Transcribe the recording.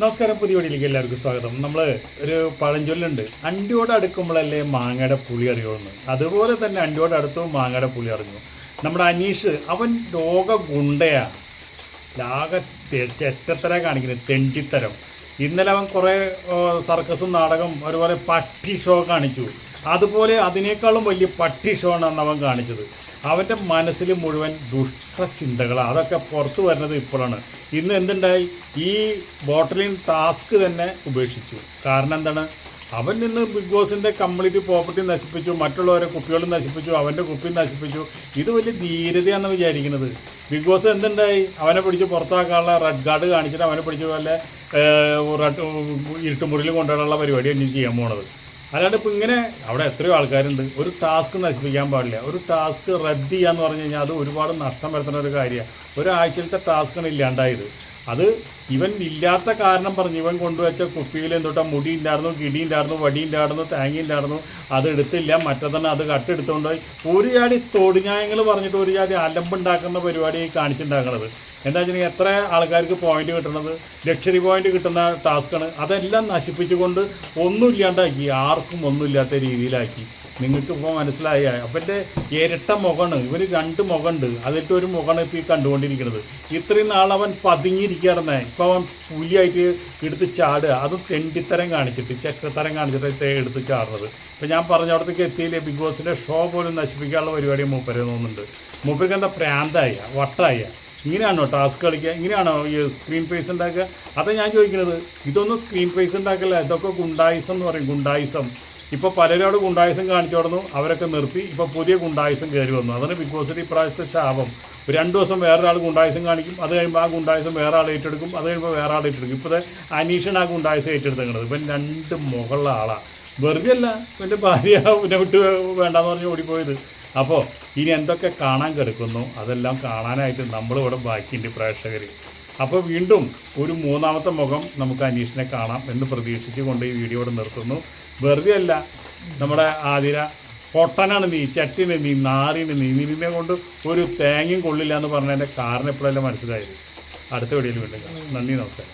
നമസ്കാരം പുതിയ വഴിയിലേക്ക് എല്ലാവർക്കും സ്വാഗതം. നമ്മൾ ഒരു പഴഞ്ചൊല്ലുണ്ട്. അണ്ടിയോട് അടുക്കുമ്പോഴല്ലേ മാങ്ങയുടെ പുളി അറിയുള്ളൂ. അതുപോലെ തന്നെ അണ്ടിയോട് അടുത്തു മാങ്ങയുടെ പുളി അറിഞ്ഞു. നമ്മുടെ അനീഷ് അവൻ രോഗ ഗുണ്ടയാണ് ലാകെ ചെറ്റത്തര കാണിക്കുന്നത് തെണ്ടിത്തരം. ഇന്നലെ അവൻ കുറേ സർക്കസും നാടകം അതുപോലെ പട്ടി ഷോ കാണിച്ചു. അതുപോലെ അതിനേക്കാളും വലിയ പട്ടി ഷോ അന്ന് അവൻ കാണിച്ചത്. അവന്റെ മനസ്സിൽ മുഴുവൻ ദുഷ്ടചിന്തകളാണ് അതൊക്കെ പുറത്തു വരുന്നത് ഇപ്പോഴാണ്. ഇന്ന് എന്തുണ്ടായി? ഈ ബോട്ടലിങ് ടാസ്ക് തന്നെ ഉപേക്ഷിച്ചു. കാരണം എന്താണ്? അവൻ നിന്ന് ബിഗ് ബോസിന്റെ കംപ്ലീറ്റ് പ്രോപ്പർട്ടി നശിപ്പിച്ചു മറ്റുള്ളവരെ കുപ്പികളും നശിപ്പിച്ചു അവന്റെ കുപ്പി നശിപ്പിച്ചു. ഇത് വലിയ ധീരതയാണെന്ന് വിചാരിക്കുന്നത്. ബിഗ് ബോസ് എന്തുണ്ടായി? അവനെ പിടിച്ച് പുറത്താക്കാനുള്ള റെഡ് കാർഡ് കാണിച്ചിട്ട് അവനെ പിടിച്ച് ഏഹ്, റെഡ് ഇരുട്ടുമുറിയിൽ കൊണ്ടുവരാനുള്ള പരിപാടിയാണ് ഇനി ചെയ്യാൻ പോണത്. അല്ലാണ്ട് ഇപ്പം ഇങ്ങനെ അവിടെ എത്രയോ ആൾക്കാരുണ്ട്. ഒരു ടാസ്ക് നശിപ്പിക്കാൻ പാടില്ല. ഒരു ടാസ്ക് റദ്ദ് ചെയ്യാന്ന് പറഞ്ഞു കഴിഞ്ഞാൽ അത് ഒരുപാട് നഷ്ടം വരുത്തുന്ന ഒരു കാര്യമാണ് ഒരാഴ്ചത്തെ ടാസ്ക്കാണ് ഇല്ലാണ്ടായത്. അത് ഇവൻ ഇല്ലാത്ത കാരണം പറഞ്ഞു ഇവൻ കൊണ്ടുവച്ച കുപ്പിയിൽ എന്തൊട്ടാ മുടി ഉണ്ടായിരുന്നു കിടി ഉണ്ടായിരുന്നു വടി ഉണ്ടായിരുന്നു തേങ്ങ ഉണ്ടായിരുന്നു അത് എടുത്തില്ല മറ്റേതന്നെ അത് കട്ടെടുത്തുകൊണ്ട് ഒരു ജാതി തൊടിഞ്ഞായങ്ങൾ പറഞ്ഞിട്ട് ഒരു ജാതി അലമ്പുണ്ടാക്കുന്ന പരിപാടി കാണിച്ചുണ്ടാക്കണത് എന്താ വെച്ചിട്ടുണ്ടെങ്കിൽ എത്ര ആൾക്കാർക്ക് പോയിന്റ് കിട്ടുന്നത്? ലക്ഷറി പോയിന്റ് കിട്ടുന്ന ടാസ്ക്കാണ് അതെല്ലാം നശിപ്പിച്ചുകൊണ്ട് ഒന്നുമില്ലാണ്ടാക്കി ആർക്കും ഒന്നുമില്ലാത്ത രീതിയിലാക്കി. നിങ്ങൾക്ക് ഇപ്പോൾ മനസ്സിലായ. എന്റെ ഇരട്ട മുഖമാണ്. ഇവർ രണ്ട് മുഖമുണ്ട്. അതിലത്തെ ഒരു മുഖമാണ് ഇപ്പോൾ ഈ കണ്ടുകൊണ്ടിരിക്കുന്നത്. ഇത്രയും നാൾ അവൻ പതുങ്ങിയിരിക്കുകയായിരുന്നേ ഇപ്പോൾ അവൻ പുലിയായിട്ട് എടുത്ത് ചാടുക. അത് തെണ്ടിത്തരം കാണിച്ചിട്ട് ചക്രത്തരം കാണിച്ചിട്ട് എടുത്ത് ചാടുന്നത്. ഇപ്പം ഞാൻ പറഞ്ഞ അവിടത്തേക്ക് എത്തിയില്ലേ? ബിഗ് ബോസിന്റെ ഷോ പോലും നശിപ്പിക്കാനുള്ള പരിപാടി മൂപ്പരെ തോന്നുന്നുണ്ട് മൂപ്പർക്ക് എന്താ പ്രാന്തായ? വട്ടായ? ഇങ്ങനെയാണോ ടാസ്ക് കളിക്കുക? ഇങ്ങനെയാണോ ഈ സ്ക്രീൻ പേസ് ഉണ്ടാക്കുക? അതാ ഞാൻ ചോദിക്കുന്നത്. ഇതൊന്നും സ്ക്രീൻ പേസ് ഉണ്ടാക്കല്ല. ഇതൊക്കെ ഗുണ്ടായിസം എന്ന് പറയും. ഗുണ്ടായിസം. ഇപ്പോൾ പലരോട് ഗുണ്ടായിസം കാണിച്ചു തുടർന്നു അവരൊക്കെ നിർത്തി. ഇപ്പോൾ പുതിയ ഗുണ്ടായിസം കയറി വന്നു. അതാണ് ബിഗ് ബോസിന്റെ ഇപ്രാവശ്യത്തെ ശാപം. ഒരു രണ്ട് ദിവസം വേറൊരാൾ ഗുണ്ടായിസം കാണിക്കും. അത് കഴിയുമ്പോൾ ആ ഗുണ്ടായിസം വേറെ ആൾ ഏറ്റെടുക്കും. അത് കഴിയുമ്പോൾ വേറെ ആൾ ഏറ്റെടുക്കും. ഇപ്പോൾ അനീഷാണ് ആ ഗുണ്ടായിസം ഏറ്റെടുത്തേക്കുന്നത് ഇപ്പം രണ്ട് മുകളുള്ള ആളാണ് വെറുതെ അല്ല എന്റെ ഭാര്യ പിന്നെ വിട്ട് വേണ്ടാന്ന് പറഞ്ഞ് ഓടിപ്പോയത്. അപ്പോൾ ഇനി എന്തൊക്കെ കാണാൻ കിടക്കുന്നു? അതെല്ലാം കാണാനായിട്ട് നമ്മളിവിടെ ബാക്കിയുണ്ട് പ്രേക്ഷകർ അപ്പോൾ വീണ്ടും ഒരു മൂന്നാമത്തെ മുഖം നമുക്ക് അനീഷിനെ കാണാം എന്ന് പ്രതീക്ഷിച്ചുകൊണ്ട് ഈ വീഡിയോ ഇവിടെ നിർത്തുന്നു. വെറുതെ അല്ല നമ്മുടെ ആതിര പൊട്ടനാണ് നീ ചട്ടിന് നീ നാറിന് നീ. നിന്നെ കൊണ്ട് ഒരു തേങ്ങയും കൊള്ളില്ല എന്ന് പറഞ്ഞതിന്റെ കാരണം എപ്പോഴെല്ലാം മനസ്സിലായത്? അടുത്ത വീഡിയോയിൽ വീണ്ടും നന്ദി നമസ്കാരം.